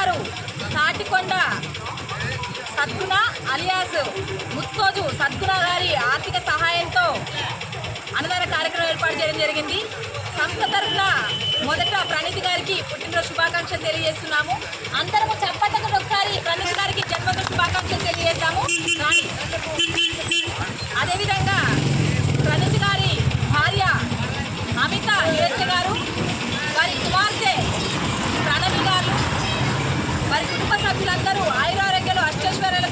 గారు తాటికొండ సద్గుణ అలియాస్ ముత్తోజు సద్గుణ గారి ఆర్థిక సహాయంతో అన్నదాన కార్యక్రమం ఏర్పాటు చేయడం జరిగింది. సంస్థ తరఫున మొదట ప్రణీతి గారికి పుట్టినరోజు శుభాకాంక్షలు తెలియజేస్తున్నాము. అందరము చెప్పటకు ఒకసారి ప్రణీతి గారికి జన్మదిన శుభాకాంక్షలు తెలియజేస్తాము అదేవిధంగా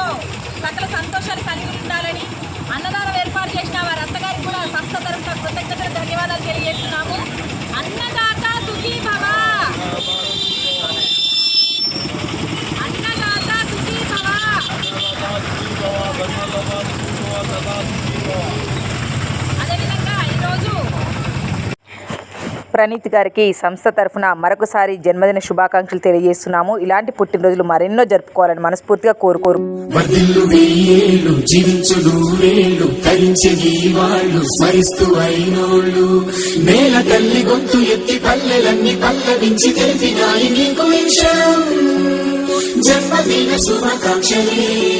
అష్టైశ్వర్యాలతో సకల సంతోషాలు కలిగి ఉండాలని అన్నదానం ఏర్పాటు చేసిన వారి అత్తగారికి కూడా సంస్థ తరఫున ప్రణీత్ గారికి సంస్థ తరఫున మరొకసారి జన్మదిన శుభాకాంక్షలు తెలియజేస్తున్నాము. ఇలాంటి పుట్టినరోజులు మరెన్నో జరుపుకోవాలని మనస్ఫూర్తిగా కోరుకోరు. నేల తల్లి గొంతు ఎత్తి పల్లెలన్నీ పల్లవించి తెలిపినాయి నీకు జన్మదిన శుభాకాంక్షలే.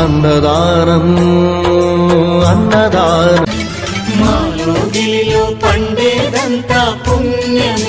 అన్నదానం అన్నదానం. మా పండేదంతా పుణ్యమే.